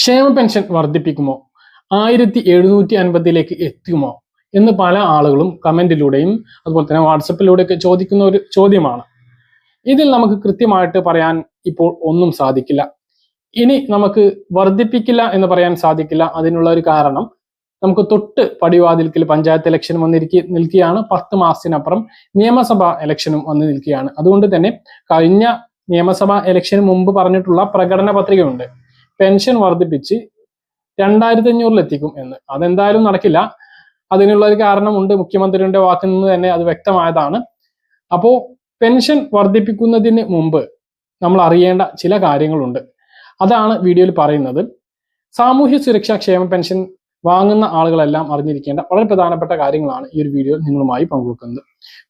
ക്ഷേമ പെൻഷൻ വർദ്ധിപ്പിക്കുമോ? ആയിരത്തി എഴുന്നൂറ്റി അൻപതിലേക്ക് എത്തുമോ? എന്ന് പല ആളുകളും കമന്റിലൂടെയും അതുപോലെ തന്നെ വാട്സപ്പിലൂടെയൊക്കെ ചോദിക്കുന്ന ഒരു ചോദ്യമാണ്. ഇതിൽ നമുക്ക് കൃത്യമായിട്ട് പറയാൻ ഇപ്പോൾ ഒന്നും സാധിക്കില്ല. ഇനി നമുക്ക് വർദ്ധിപ്പിക്കില്ല എന്ന് പറയാൻ സാധിക്കില്ല അതിനുള്ള ഒരു കാരണം നമുക്ക് തൊട്ട് പടിവാതിൽക്കിൽ പഞ്ചായത്ത് ഇലക്ഷൻ വന്നിരിക്കെ നിൽക്കുകയാണ് പത്ത് മാസത്തിനപ്പുറം നിയമസഭാ ഇലക്ഷനും വന്ന് നിൽക്കുകയാണ് അതുകൊണ്ട് തന്നെ കഴിഞ്ഞ നിയമസഭാ ഇലക്ഷന് മുമ്പ് പറഞ്ഞിട്ടുള്ള പ്രകടന പത്രികയുണ്ട്. പെൻഷൻ വർദ്ധിപ്പിച്ച് രണ്ടായിരത്തി അഞ്ഞൂറിൽ എത്തിക്കും എന്ന്. അതെന്തായാലും നടക്കില്ല. അതിനുള്ള ഒരു കാരണമുണ്ട്. മുഖ്യമന്ത്രിയുടെ വാക്കിൽ നിന്ന് തന്നെ അത് വ്യക്തമായതാണ്. അപ്പോൾ പെൻഷൻ വർദ്ധിപ്പിക്കുന്നതിന് മുമ്പ് നമ്മൾ അറിയേണ്ട ചില കാര്യങ്ങളുണ്ട്. അതാണ് വീഡിയോയിൽ പറയുന്നത്. സാമൂഹ്യ സുരക്ഷാ ക്ഷേമ പെൻഷൻ വാങ്ങുന്ന ആളുകളെല്ലാം അറിഞ്ഞിരിക്കേണ്ട വളരെ പ്രധാനപ്പെട്ട കാര്യങ്ങളാണ് ഈ ഒരു വീഡിയോ നിങ്ങളുമായി പങ്കുവെക്കുന്നത്.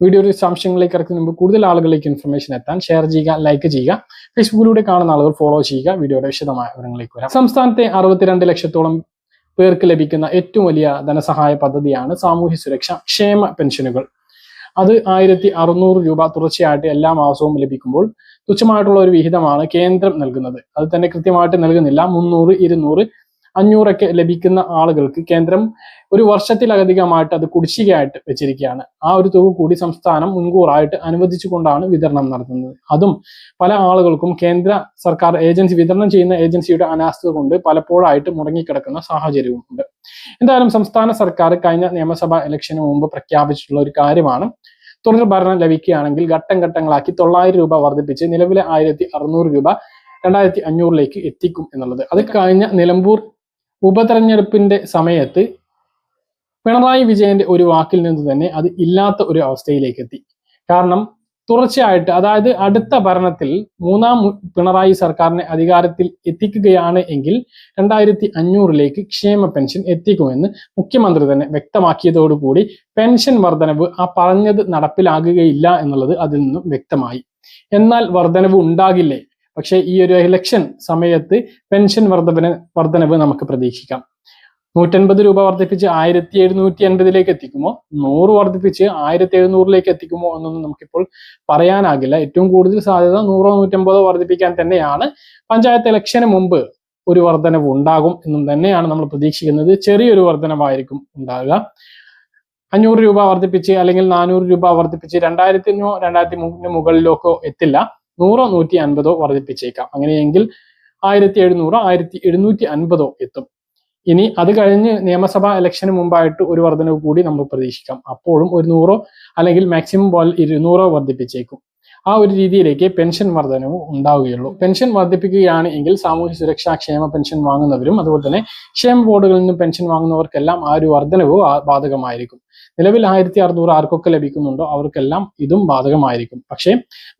വീഡിയോയുടെ സംശയങ്ങളിലേക്ക് ഇറക്കുന്നതിന് മുമ്പ് കൂടുതൽ ആളുകളിലേക്ക് ഇൻഫർമേഷൻ എത്താൻ ഷെയർ ചെയ്യുക ലൈക്ക് ചെയ്യുക ഫേസ്ബുക്കിലൂടെ കാണുന്ന ആളുകൾ ഫോളോ ചെയ്യുക വീഡിയോയുടെ വിശദമായ വിവരങ്ങളിലേക്ക് വരാം. സംസ്ഥാനത്തെ അറുപത്തിരണ്ട് ലക്ഷത്തോളം പേർക്ക് ലഭിക്കുന്ന ഏറ്റവും വലിയ ധനസഹായ പദ്ധതിയാണ് സാമൂഹ്യ സുരക്ഷ ക്ഷേമ പെൻഷനുകൾ. അത് ആയിരത്തി അറുന്നൂറ് രൂപ തുടർച്ചയായിട്ട് എല്ലാ മാസവും ലഭിക്കുമ്പോൾ തുച്ഛമായിട്ടുള്ള ഒരു വിഹിതമാണ് കേന്ദ്രം നൽകുന്നത്. അത് തന്നെ കൃത്യമായിട്ട് നൽകുന്നില്ല. മുന്നൂറ് ഇരുന്നൂറ് അഞ്ഞൂറൊക്കെ ലഭിക്കുന്ന ആളുകൾക്ക് കേന്ദ്രം ഒരു വർഷത്തിലധികമായിട്ട് അത് കുടിശ്ശികയായിട്ട് വെച്ചിരിക്കുകയാണ്. ആ ഒരു തുക കൂടി സംസ്ഥാനം മുൻകൂറായിട്ട് അനുവദിച്ചുകൊണ്ടാണ് വിതരണം നടത്തുന്നത്. അതും പല ആളുകൾക്കും കേന്ദ്ര സർക്കാർ ഏജൻസി വിതരണം ചെയ്യുന്ന ഏജൻസിയുടെ അനാസ്ഥ കൊണ്ട് പലപ്പോഴായിട്ട് മുടങ്ങിക്കിടക്കുന്ന സാഹചര്യവും ഉണ്ട്. എന്തായാലും സംസ്ഥാന സർക്കാർ കഴിഞ്ഞ നിയമസഭാ ഇലക്ഷന് മുമ്പ് പ്രഖ്യാപിച്ചിട്ടുള്ള ഒരു കാര്യമാണ്. തുടർ ഭരണം ലഭിക്കുകയാണെങ്കിൽ ഘട്ടം ഘട്ടങ്ങളാക്കി തൊള്ളായിരം രൂപ വർദ്ധിപ്പിച്ച് നിലവിലെ ആയിരത്തി അറുന്നൂറ് രൂപ രണ്ടായിരത്തി അഞ്ഞൂറിലേക്ക് എത്തിക്കും എന്നുള്ളത്. അത് കഴിഞ്ഞ നിലമ്പൂർ ഉപതെരഞ്ഞെടുപ്പിന്റെ സമയത്ത് പിണറായി വിജയന്റെ ഒരു വാക്കിൽ നിന്ന് തന്നെ അത് ഇല്ലാത്ത ഒരു അവസ്ഥയിലേക്ക് എത്തി. കാരണം തുടർച്ചയായിട്ട് അതായത് അടുത്ത ഭരണത്തിൽ മൂന്നാം പിണറായി സർക്കാരിനെ അധികാരത്തിൽ എത്തിക്കുകയാണ് എങ്കിൽ രണ്ടായിരത്തി അഞ്ഞൂറിലേക്ക് ക്ഷേമ പെൻഷൻ എത്തിക്കുമെന്ന് മുഖ്യമന്ത്രി തന്നെ വ്യക്തമാക്കിയതോടുകൂടി പെൻഷൻ വർധനവ് ആ പറഞ്ഞത് നടപ്പിലാകുകയില്ല എന്നുള്ളത് അതിൽ നിന്നും വ്യക്തമായി. എന്നാൽ വർധനവ് ഉണ്ടാകില്ലേ? പക്ഷേ ഈ ഒരു ഇലക്ഷൻ സമയത്ത് പെൻഷൻ വർദ്ധന വർധനവ് നമുക്ക് പ്രതീക്ഷിക്കാം. നൂറ്റൻപത് രൂപ വർദ്ധിപ്പിച്ച് ആയിരത്തി എഴുന്നൂറ്റി എൺപതിലേക്ക് എത്തിക്കുമോ? നൂറ് വർദ്ധിപ്പിച്ച് ആയിരത്തി എഴുന്നൂറിലേക്ക് എത്തിക്കുമോ എന്നൊന്നും നമുക്കിപ്പോൾ പറയാനാകില്ല. ഏറ്റവും കൂടുതൽ സാധ്യത നൂറോ നൂറ്റമ്പതോ വർദ്ധിപ്പിക്കാൻ തന്നെയാണ്. പഞ്ചായത്ത് ഇലക്ഷന് മുമ്പ് ഒരു വർധനവ് ഉണ്ടാകും എന്നും തന്നെയാണ് നമ്മൾ പ്രതീക്ഷിക്കുന്നത്. ചെറിയൊരു വർധനവായിരിക്കും ഉണ്ടാകുക. അഞ്ഞൂറ് രൂപ വർദ്ധിപ്പിച്ച് അല്ലെങ്കിൽ നാനൂറ് രൂപ വർദ്ധിപ്പിച്ച് രണ്ടായിരത്തിനോ രണ്ടായിരത്തി മുകളിലേക്കോ എത്തില്ല. നൂറോ നൂറ്റി അൻപതോ വർദ്ധിപ്പിച്ചേക്കാം. അങ്ങനെയെങ്കിൽ ആയിരത്തി എഴുന്നൂറോ ആയിരത്തി എഴുന്നൂറ്റി അൻപതോ എത്തും. ഇനി അത് കഴിഞ്ഞ് നിയമസഭാ ഇലക്ഷന് മുമ്പായിട്ട് ഒരു വർധനവ് കൂടി നമ്മൾ പ്രതീക്ഷിക്കാം. അപ്പോഴും ഒരു നൂറോ അല്ലെങ്കിൽ മാക്സിമം പോലെ ഇരുന്നൂറോ വർദ്ധിപ്പിച്ചേക്കും. ആ ഒരു രീതിയിലേക്ക് പെൻഷൻ വർധനവും ഉണ്ടാവുകയുള്ളൂ. പെൻഷൻ വർദ്ധിപ്പിക്കുകയാണ് എങ്കിൽ സാമൂഹ്യ സുരക്ഷാ ക്ഷേമ പെൻഷൻ വാങ്ങുന്നവരും അതുപോലെ തന്നെ ക്ഷേമ ബോർഡുകളിൽ നിന്നും പെൻഷൻ വാങ്ങുന്നവർക്കെല്ലാം ആ ഒരു വർധനവ് ബാധകമായിരിക്കും. നിലവിൽ ആയിരത്തി അറുന്നൂറ് ആർക്കൊക്കെ ലഭിക്കുന്നുണ്ടോ അവർക്കെല്ലാം ഇതും ബാധകമായിരിക്കും. പക്ഷേ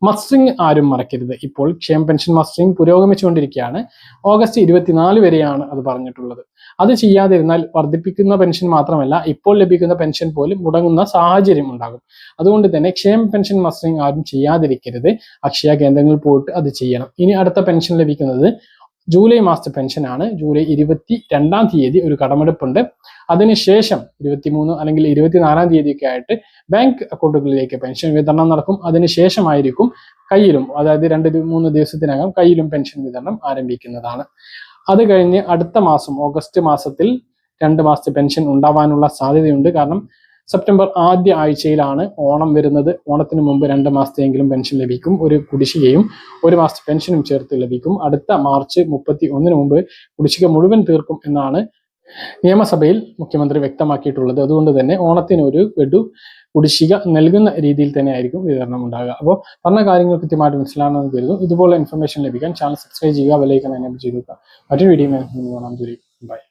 മസ്റ്ററിംഗ് ആരും മറക്കരുത്. ഇപ്പോൾ ക്ഷേമ പെൻഷൻ മസ്റ്ററിംഗ് പുരോഗമിച്ചുകൊണ്ടിരിക്കുകയാണ്. ഓഗസ്റ്റ് ഇരുപത്തിനാല് വരെയാണ് അത് പറഞ്ഞിട്ടുള്ളത്. അത് ചെയ്യാതിരുന്നാൽ വർദ്ധിപ്പിക്കുന്ന പെൻഷൻ മാത്രമല്ല ഇപ്പോൾ ലഭിക്കുന്ന പെൻഷൻ പോലും മുടങ്ങുന്ന സാഹചര്യം ഉണ്ടാകും. അതുകൊണ്ട് തന്നെ ക്ഷേമ പെൻഷൻ മസ്റ്ററിംഗ് ആരും ചെയ്യാതിരിക്കരുത് അക്ഷയ കേന്ദ്രങ്ങളിൽ പോയിട്ട് അത് ചെയ്യണം. ഇനി അടുത്ത പെൻഷൻ ലഭിക്കുന്നത് ജൂലൈ മാസത്തെ പെൻഷനാണ് ജൂലൈ ഇരുപത്തി രണ്ടാം തീയതി ഒരു കടമെടുപ്പുണ്ട്. അതിനുശേഷം ഇരുപത്തിമൂന്ന് അല്ലെങ്കിൽ ഇരുപത്തിനാലാം തീയതിയൊക്കെ ആയിട്ട് ബാങ്ക് അക്കൗണ്ടുകളിലേക്ക് പെൻഷൻ വിതരണം നടക്കും. അതിനുശേഷമായിരിക്കും കയ്യിലും അതായത് രണ്ട് മൂന്ന് ദിവസത്തിനകം കയ്യിലും പെൻഷൻ വിതരണം ആരംഭിക്കുന്നതാണ്. അത് കഴിഞ്ഞ് അടുത്ത മാസം ഓഗസ്റ്റ് മാസത്തിൽ രണ്ട് മാസത്തെ പെൻഷൻ ഉണ്ടാവാനുള്ള സാധ്യതയുണ്ട്. കാരണം സെപ്റ്റംബർ ആദ്യ ആഴ്ചയിലാണ് ഓണം വരുന്നത്. ഓണത്തിന് മുമ്പ് രണ്ട് മാസത്തെയെങ്കിലും പെൻഷൻ ലഭിക്കും. ഒരു കുടിശ്ശികയും ഒരു മാസത്തെ പെൻഷനും ചേർത്ത് ലഭിക്കും. അടുത്ത മാർച്ച് മുപ്പത്തി ഒന്നിന് മുമ്പ് കുടിശ്ശിക മുഴുവൻ തീർക്കും എന്നാണ് നിയമസഭയിൽ മുഖ്യമന്ത്രി വ്യക്തമാക്കിയിട്ടുള്ളത്. അതുകൊണ്ട് തന്നെ ഓണത്തിന് ഒരു ഗഡു കുടിശ്ശിക നൽകുന്ന രീതിയിൽ തന്നെ ആയിരിക്കും വിതരണം ഉണ്ടാകുക. അപ്പോൾ പറഞ്ഞ കാര്യങ്ങൾ കൃത്യമായിട്ട് മനസ്സിലാണെന്ന് കരുതും ഇതുപോലെ ഇൻഫർമേഷൻ ലഭിക്കാൻ ചാനൽ സബ്സ്ക്രൈബ് ചെയ്യുക വിലയിക്കാൻ എനേബിൾ ചെയ്തു മറ്റൊരു വീഡിയോ ബൈ